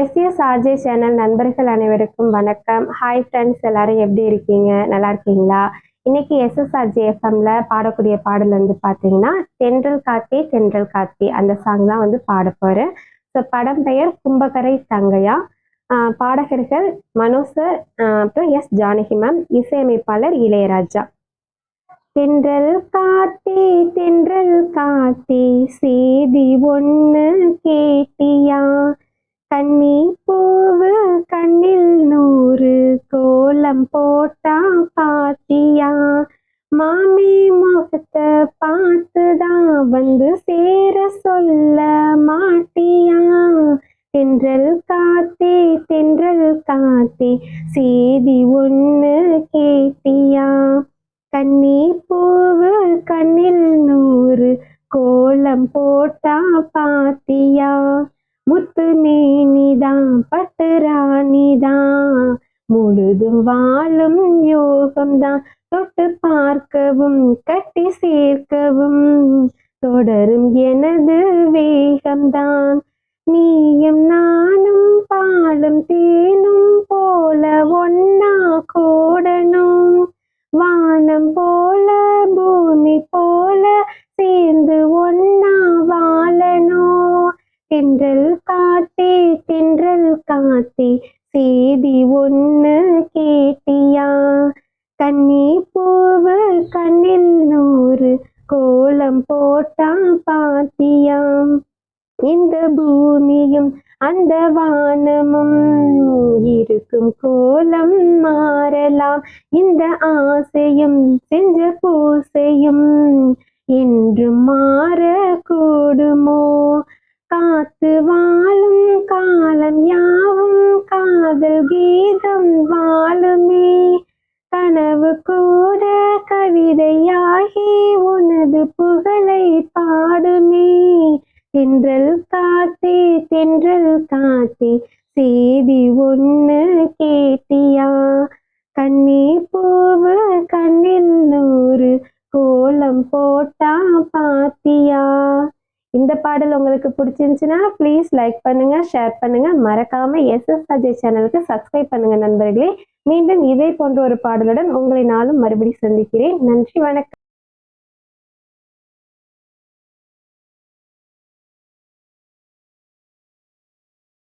எஸ்எஸ்ஆர்ஜே channel நண்பர்கள் அனைவருக்கும் வணக்கம். ஹாய் ஃப்ரெண்ட்ஸ் எல்லாரும் எப்படி இருக்கீங்க? நல்லா இருக்கீங்களா? இன்னைக்கு எஸ்எஸ்ஆர்ஜே எஃப்எம்ல பாடக்கூடிய பாடல் வந்து பார்த்தீங்கன்னா தென்றல் காத்தே தென்றல் காத்தி அந்த சாங் தான் வந்து பாட போகிறேன் ஸோ படம் பெயர் கும்பகரை தங்கையா? பாடகர்கள் மனோசர் அப்புறம் எஸ் ஜானகி மேம் இசையமைப்பாளர் இளையராஜா. தென்றல் காத்தே தென்றல் காத்தே சேதி ஒன்று மாமி முகத்தை பார்த்துதான் வந்து சேர சொல்ல மாட்டியா? தென்றல் காத்தே தென்றல் காத்தே சேதி ஒன்று கேட்டியா? கண்ணி பூவு கண்ணில் நூறு கோலம் போட்டா பாத்தியா? முத்து மேனிதான் பட்டு ராணிதான் முழுதும் வாழும் யோகம்தான். தொட்டு பார்க்கவும் கட்டி சேர்க்கவும் தொடரும் எனது வேகம்தான். நீயும் நானும் பாலும் தேனும் போல ஒன்னா கூடணும். வானம் போல பூமி போல சேர்ந்து ஒன்னா வாழணும். தென்றல் காத்தே தென்றல் காத்தே செய்தி ஒன்று கோலம் போட்டா பாத்தியாம். இந்த பூமியும் அந்த வானமும் இருக்கும் கோலம் மாறலாம். இந்த ஆசையும் செஞ்ச பூசையும் என்று மாறக்கூடுமோ? காத்து வாழும் காலம் யாவும் காதல் கீதம் வாழுமே. கனவு கூட கவிதை உனது புகழை பாடுமே. தென்றல் காத்தே தென்றல் காத்தே. சேதி ஒன்று கேட்டியா? கண்ணி பூவு கண்ணில் நூறு. கோலம் போட்டா பாத்தியா? இந்த பாடல் உங்களுக்கு பிடிச்சிருந்துச்சுன்னா ப்ளீஸ் லைக் பண்ணுங்க ஷேர் பண்ணுங்க. மறக்காம எஸ்எஸ் அஜய் சேனலுக்கு சப்ஸ்கிரைப் பண்ணுங்க நண்பர்களே. மீண்டும் இதே போன்ற ஒரு பாடலுடன் உங்களை நாளும் மறுபடி சந்திக்கிறேன். நன்றி வணக்கம்.